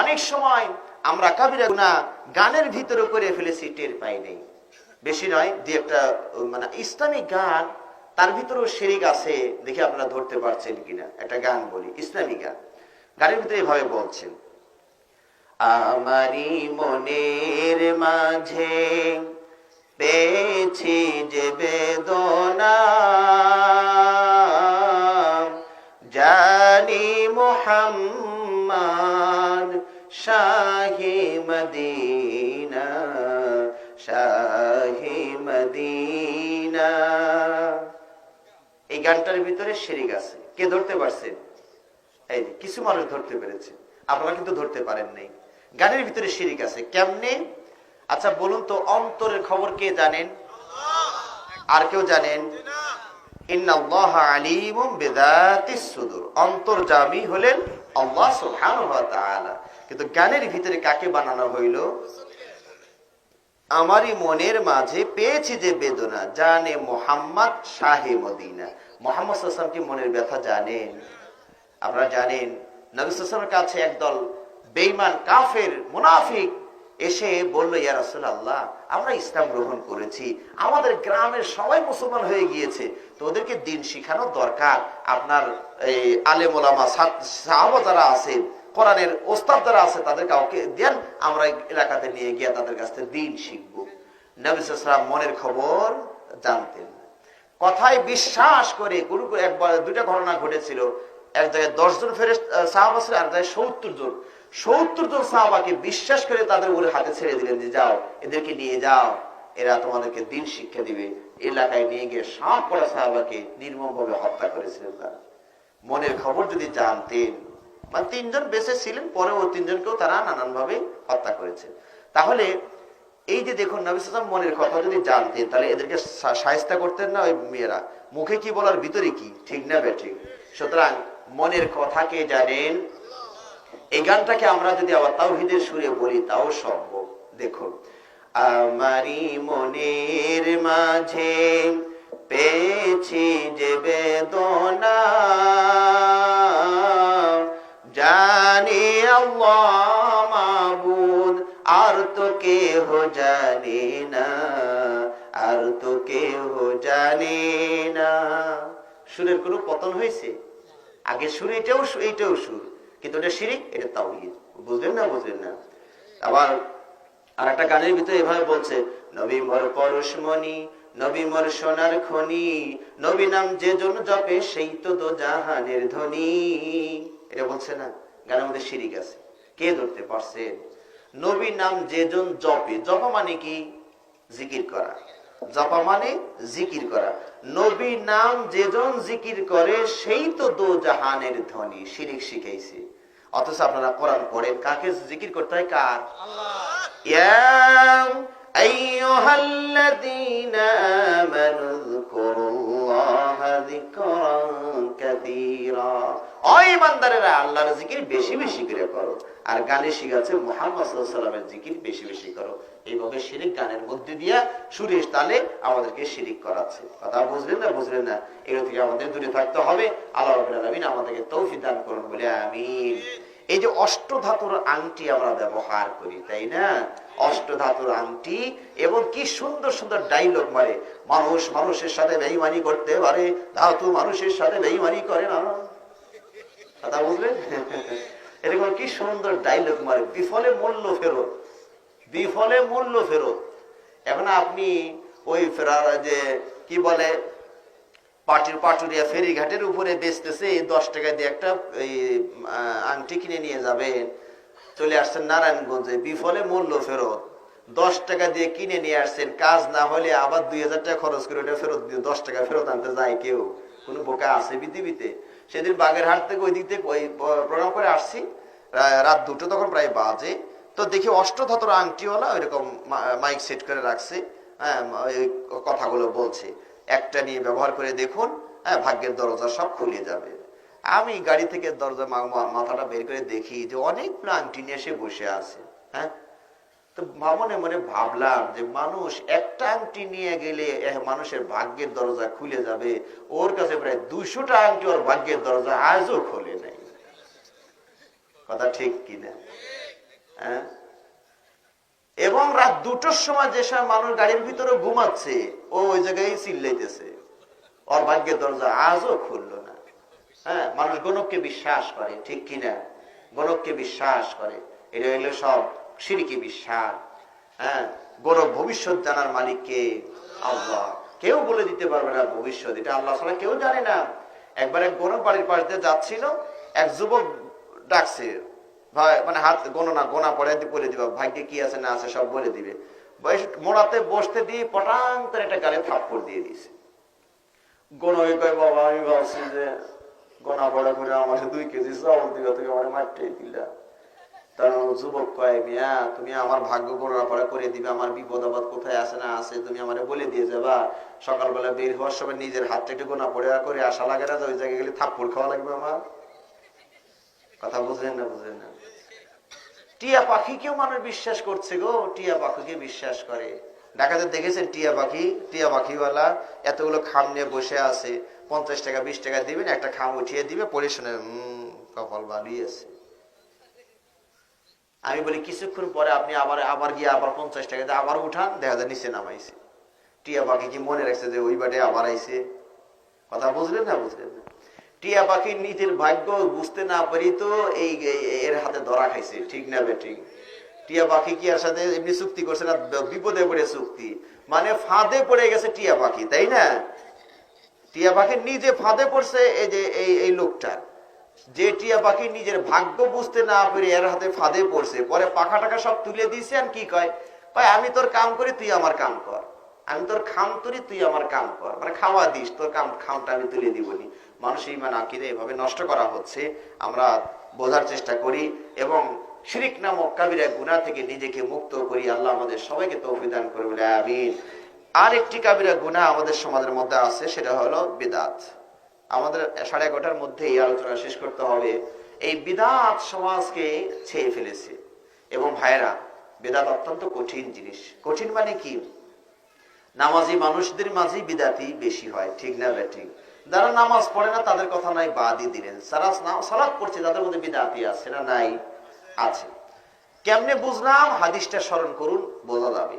অনেক সময় আমরা কাবিরা গুনা গানের ভিতরে করে ফেলেছি, টের পাই নেই। বেশি নয় যে একটা মানে ইসলামিক গান, তার ভিতরেও শিরিক আছে দেখে আপনারা ধরতে পারছেন কিনা, একটা গান বলি, ইসলামিক গান। গানের ভিতরে এভাবে বলছেন, আমারি মনের মাঝে পেয়েছি যে বেদনা শাহি মদিনা শাহি মদিনা। এই গানটার ভিতরে শিরিক আছে। কে ধরতে পারছেন এই কিছু মানুষ ধরতে পেরেছে। আপনারা কিন্তু ধরতে পারেন নাই। গানের ভিতরে শিরিক আছে। কেমনে? আচ্ছা বলুন তো, অন্তরের খবর কে জানেন? আর কেউ জানেন? অন্তর্যামী হলেন আল্লাহ সুবহানাহু ওয়া কিন্তু গানের ভিতরে কাকে বানানো হইল? আমারই মনের মাঝে পেয়েছি যে বেদনা, জানে মোহাম্মদ শাহে মদিনা। মোহাম্মদ কি মনের ব্যথা জানেন? আপনারা জানেন, নবী কাছে একদল বেঈমান, কাফের, মুনাফিক এসে বলল, ইয়া রাসূলুল্লাহ, আমরা ইসলাম গ্রহণ করেছি। আমাদের গ্রামের সবাই মুসলমান হয়ে গিয়েছে। তো ওদেরকে দিন শিখানো দরকার। আপনার এই আলেম সাহাবা যারা আছেন কোরআনের ওস্তাদ যারা আছে তাদের কাউকে দেন, আমরা এলাকাতে নিয়ে গিয়ে তাদের কাছ থেকে দিন শিখব। নবী সাল্লাম মনের খবর জানতেন। কথায় বিশ্বাস করে গুরু একবার দুইটা ঘটনা ঘটেছিল। এক জায়গায় দশ জন ফেরেস সাহাবা ছিল, আর জায়গায় সত্তর জন। সত্তর জন সাহাবাকে বিশ্বাস করে তাদের ওর হাতে ছেড়ে দিলেন যে, যাও, এদেরকে নিয়ে যাও। এরা তোমাদেরকে দিন শিক্ষা দিবে। এলাকায় নিয়ে গিয়ে সাপ করা সাহাবাকে নির্মম ভাবে হত্যা করেছিলেন তারা। মনের খবর যদি জানতেন মানে তিনজন বেঁচে ছিলেন পরে ও তিনজনকেও তারা নানান ভাবে হত্যা করেছে। তাহলে এই যে দেখুন, নবী সাল্লাম মনের কথা যদি জানতেন, তাহলে এদেরকে সাহিস্তা করতেন না ওই মেয়েরা? মুখে কি বলার, ভিতরে কি? ঠিক না বেঠিক। সুতরাং মনের কথা কে জানেন? এই গানটাকে আমরা যদি আবার তাওহিদের সুরে বলি, তাও সম্ভব। দেখুন, আমারি মনের মাঝে পেয়েছি যে বেদনা। জানি আল্লাহ আর তো কেহ জানে না, আর তো কেহ জানে না। সুরের কোনো পতন হয়েছে? আগে সুর, এটাও এইটাও সুর, কিন্তু এটা শিরিক, এটা তাওহীদ। বুঝলেন না বুঝলেন না? আবার আর একটা গানের ভিতরে এভাবে বলছে, নবী মর পরশমণি, নবী মর সোনার খনি, নবী নাম যে জন জপে সেই তো দো জাহানের ধ্বনি। এটা বলছে না গানের মধ্যে শিরিক আছে। কে ধরতে পারছে? নবী নাম যে জন জপে। জপ মানে কি? জিকির করা। জপা মানে জিকির করা। নবী নাম যেজন জিকির করে সেই তো দো জাহানের ধ্বনি শিরিক শিখাইছে। অথচ আপনারা কোরআন পড়েন কাকে জিকির করতে হয়? কার? يا অমানদারেরা আল্লাহর জিকির বেশি বেশি করে করো। আর গানে শিখাচ্ছে জিকির বেশি বেশি করো। এইভাবে শিরিক গানের মধ্যে সুরেশ তালে আমাদেরকে শিরিক করাচ্ছে। কথা বুঝলেন না? বুঝলেন না? এগুলো থেকে আমাদের দূরে থাকতে হবে। আল্লাহ আমাদেরকে তৌফি দান করুন বলে আমি এই যে অষ্ট ধাতুর আংটি আমরা ব্যবহার করি, তাই না? অষ্ট ধাতুর আংটি এবং কি সুন্দর সুন্দর ডাইলগ মারে। মানুষ মানুষের সাথে বেইমানি করতে পারে, ধাতু মানুষের সাথে বেইমানি করে না। কথা বুঝলেন এরকম কি সুন্দর ডাইলগ মারে। বিফলে মূল্য ফেরত, বিফলে মূল্য ফেরত। এখন আপনি ওই ফেরার যে কি বলে, পাটির পাটুরিয়া ফেরিঘাটের উপরে বেচতেছে দশ টাকা দিয়ে একটা, এই আংটি কিনে নিয়ে যাবেন। চলে আসছেন নারায়ণগঞ্জে, বিফলে মূল্য ফেরত। দশ টাকা দিয়ে কিনে নিয়ে আসছেন, কাজ না হলে আবার দুই হাজার টাকা খরচ করে ওটা ফেরত দিয়ে দশ টাকা ফেরত আনতে যায় কেউ। কোনো বোকা আছে পৃথিবীতে সেদিন বাগেরহাট থেকে ওই দিক থেকে ওই প্রোগ্রাম করে আসছি। রাত দুটো তখন প্রায় বাজে। তো দেখি অষ্টধাতর আংটিওয়ালা ওইরকম মাইক সেট করে রাখছে। হ্যাঁ ওই কথাগুলো বলছে। একটা নিয়ে ব্যবহার করে দেখুন হ্যাঁ ভাগ্যের দরজা সব খুলে যাবে। আমি গাড়ি থেকে দরজা মাথাটা বের করে দেখি যে অনেকগুলো আংটি নিয়ে এসে বসে আছে। হ্যাঁ মনে মনে ভাবলাম যে মানুষ একটা আংটি নিয়ে গেলে মানুষের ভাগ্যের দরজা খুলে যাবে। ওর কাছে প্রায় দুশোটা আংটি, ওর ভাগ্যের দরজা আজও খোলে নাই। কথা ঠিক কিনা? হ্যাঁ? এবং রাত দুটোর সময় যে সময় মানুষ গাড়ির ভিতরে ঘুমাচ্ছে, ও ওই জায়গায় চিল্লাইতেছে। ওর ভাগ্যের দরজা আজও খুললো না। হ্যাঁ? মানুষ গণককে বিশ্বাস করে, ঠিক কিনা? গণককে বিশ্বাস করে। এটা হইল সব সিরিকি বিশ্বাস হ্যাঁ গণক ভবিষ্যৎ জানার মালিককে আল্লাহ। কেউ বলে দিতে পারবে না ভবিষ্যৎ, এটা আল্লাহ ছাড়া কেউ জানে না। একবার এক গণক বাড়ির পাশ দিয়ে যাচ্ছিল, এক যুবক ডাকছে, ভাই মানে হাত গণনা গোনা পরে বলে দিবা, ভাগ্যে কি আছে না আছে সব বলে দিবে। মোড়াতে বসতে দিয়ে পটাং করে একটা গালে থাপ্পড় দিয়ে দিয়েছে। গণকে কয়, বাবা, আমি ভাবছি যে গোনা পড়া করে আমার দুই কেজি চাউল দিবা, তুমি আমার মাঠটাই দিলা। যুবক কয় মিয়া, তুমি আমার ভাগ্য গণনা করে দিবে, আমার বিপদ কোথায় আছে না আছে, তুমি বলে দিয়ে যাবা। সকালবেলা বের হওয়ার সময় নিজের হাতটা একটু গোনা পড়ে করে আশা লাগে না ওই জায়গায় গেলে থাপ্পড় খাওয়া লাগবে আমার? কথা বুঝলেন না বুঝলেন না। টিয়া মানুষ বিশ্বাস করছে গো, টিয়া পাখিকে বিশ্বাস করে। ঢাকাতে দেখেছেন টিয়া পাখি? টিয়া পাখিওয়ালা এতগুলো খাম নিয়ে বসে আছে, পঞ্চাশ টাকা, বিশ টাকা দিবেন, একটা খাম উঠিয়ে দিবে পরে শুনে কপাল ভালোই আছে আমি বলি, কিছুক্ষণ পরে আপনি আবার আবার গিয়ে আবার পঞ্চাশ টাকা দিয়ে আবার উঠান, দেখা যায় নিচে নামাইছে। টিয়া পাখি কি মনে রাখছে যে ওই বাটে আবার আইছে? কথা বুঝলেন না বুঝলেন না? টিয়া পাখি নিজের ভাগ্য বুঝতে না পারি তো এই এর হাতে ধরা খাইছে, ঠিক না ঠিক টিয়া পাখি কি আর সাথে এমনি চুক্তি করছে না? বিপদে পড়ে চুক্তি। মানে ফাঁদে পড়ে গেছে টিয়া পাখি, তাই না? টিয়া পাখি নিজে ফাঁদে পড়ছে, এই যে, এই এই লোকটার। যে টিয়া পাখি নিজের ভাগ্য বুঝতে না পেরে এর হাতে ফাঁদে পড়ছে। পরে পাখা টাকা সব তুলে দিয়েছে আর কি কয়? কয়, আমি তোর কাম করি, তুই আমার কাম কর। আমি তোর খাম তুলি, তুই আমার কাম কর। মানে খাওয়া দিস, তোর কাম, খামটা আমি তুলে দিবনি। মানুষ ইমান আকিদে এভাবে নষ্ট করা হচ্ছে, আমরা বোঝার চেষ্টা করি এবং শিরিক নামক কাবিরা গুনাহ থেকে নিজেকে মুক্ত করি। আল্লাহ আমাদের সবাইকে তৌফিদান করে বলে আমিন। আর একটি কাবিরা গুনাহ আমাদের সমাজের মধ্যে আছে, সেটা হলো বিদাত। আমাদের সাড়ে এগারোটার মধ্যে এই আলোচনা শেষ করতে হবে। এই বিদাত সমাজকে ছেয়ে ফেলেছে। এবং ভাইরা বেদাত অত্যন্ত কঠিন জিনিস। কঠিন মানে কি? নামাজি মানুষদের মাঝেই বিদাতি বেশি হয়, ঠিক না ঠিক। যারা নামাজ পড়ে না, তাদের কথা নাই, বাদই দিলেন। সারা সালাদ পড়ছে, তাদের মধ্যে বিদাতি আছে না নাই? আছে। কেমনে বুঝলাম? হাদিসটা স্মরণ করুন, বোঝা যাবে।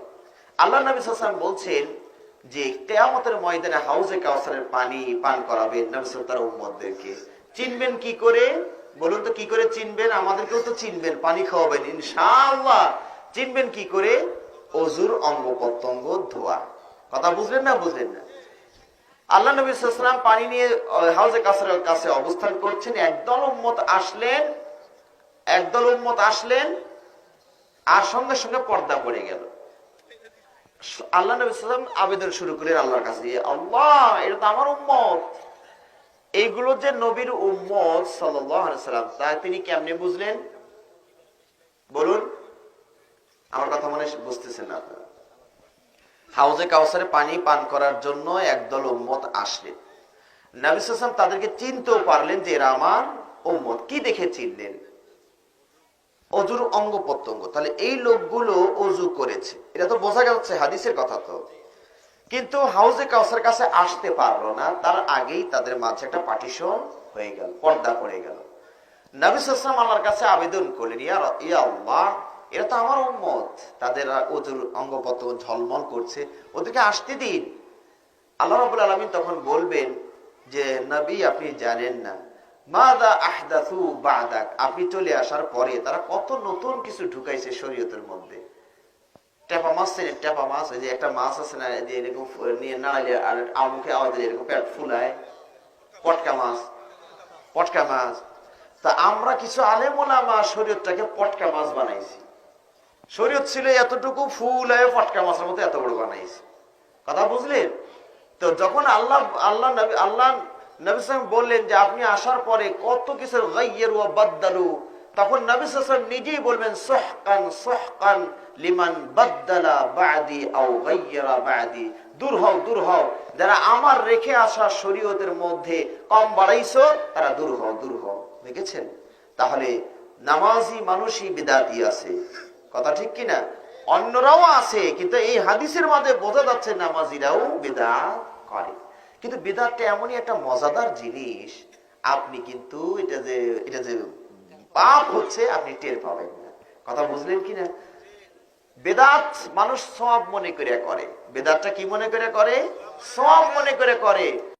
আল্লাহ নবী হাসান বলছেন যে কেয়ামতের ময়দানে হাউজে কাউসারের পানি পান করাবেন নবী তার উম্মতদেরকে। চিনবেন কি করে? বলুন তো কি করে চিনবেন? আমাদেরকেও তো চিনবেন, পানি খাওয়াবেন, ইনশাআল্লাহ। চিনবেন কি করে? অজুর অঙ্গ প্রত্যঙ্গ, ধোয়া। কথা বুঝলেন না বুঝলেন না? আল্লাহ নবী সাল্লাম পানি নিয়ে হাউজে কাসারের কাছে অবস্থান করছেন। একদল উম্মত আসলেন, একদল উম্মত আসলেন, আর সঙ্গে সঙ্গে পর্দা পড়ে গেল। আল্লাহ নবী সাল্লাম আবেদন শুরু করলেন আল্লাহর কাছে আল্লাহ, এটা তো আমার উম্মত। এইগুলো যে নবীর উম্মত সাল্লাম তা তিনি কেমনে বুঝলেন? বলুন। আমার কথা মনে বুঝতেছেন না হাউজে কাউসারে পানি পান করার জন্য একদল উম্মত আসলেন। নবী সাল্লাম তাদেরকে চিনতেও পারলেন যে এরা আমার উম্মত। কি দেখে চিনলেন? অজুর অঙ্গ প্রত্যঙ্গ। তাহলে এই লোকগুলো অজু করেছে। এটা তো বোঝা যাচ্ছে, হাদিসের কথা তো। কিন্তু হাউজে কাউসার কাছে আসতে পারল না, তার আগেই তাদের মাঝে একটা পার্টিশন হয়ে গেল, পর্দা পড়ে গেল। আল্লাহর কাছে আবেদন করলেন, ইয়া এরা তো আমার উম্মত। তাদের অজুর অঙ্গ ঝলমল করছে। ওদেরকে আসতে দিন। আল্লাহ রাবুল আলমিন তখন বলবেন যে, নবী, আপনি জানেন না। আপনি চলে আসার পরে তারা কত নতুন কিছু ঢুকাইছে শরীয়তের মধ্যে। টেপা মাছ চেনে টেপা মাছ ওই যে একটা মাছ আছে না যে এরকম নিয়ে নাড়াইলে আর আমুখে আওয়াজ দিলে এরকম পেট ফুলায়। পটকা মাছ পটকা মাছ। তা আমরা কিছু আলেমোলামা শরীয়তটাকে পটকা মাছ বানাইছি। শরীয়ত ছিল এতটুকু ফুল হয়ে পটকা মাছের মতো এত বড় বানাইছি। কথা বুঝলেন? তো যখন আল্লাহ আল্লাহ নবী, আল্লাহ বললেন যে আপনি আসার পরে কত বাদ্দালু। তখন নবী সালাম নিজেই বলবেন, সোহকান সোহকান লিমান বাদ্দালা বাদি আও বাদি। দূর হও দূর হও। যারা আমার রেখে আসা শরীয়তের মধ্যে কম বাড়াইছো, তারা দূর হও দূর হও। দেখেছেন? তাহলে নামাজি মানুষই বিদাতি আছে। কথা ঠিক কিনা? অন্যরাও আছে, কিন্তু এই হাদিসের মাঝে বোঝা যাচ্ছে নামাজিরাও বেদাত করে। কিন্তু বেদাতটা এমনই একটা মজাদার জিনিস, আপনি কিন্তু এটা যে এটা যে পাপ হচ্ছে, আপনি টের পাবেন না। কথা বুঝলেন কিনা? বেদাত মানুষ সব মনে করে করে। বেদাতটা কি মনে করে করে? সব মনে করে করে।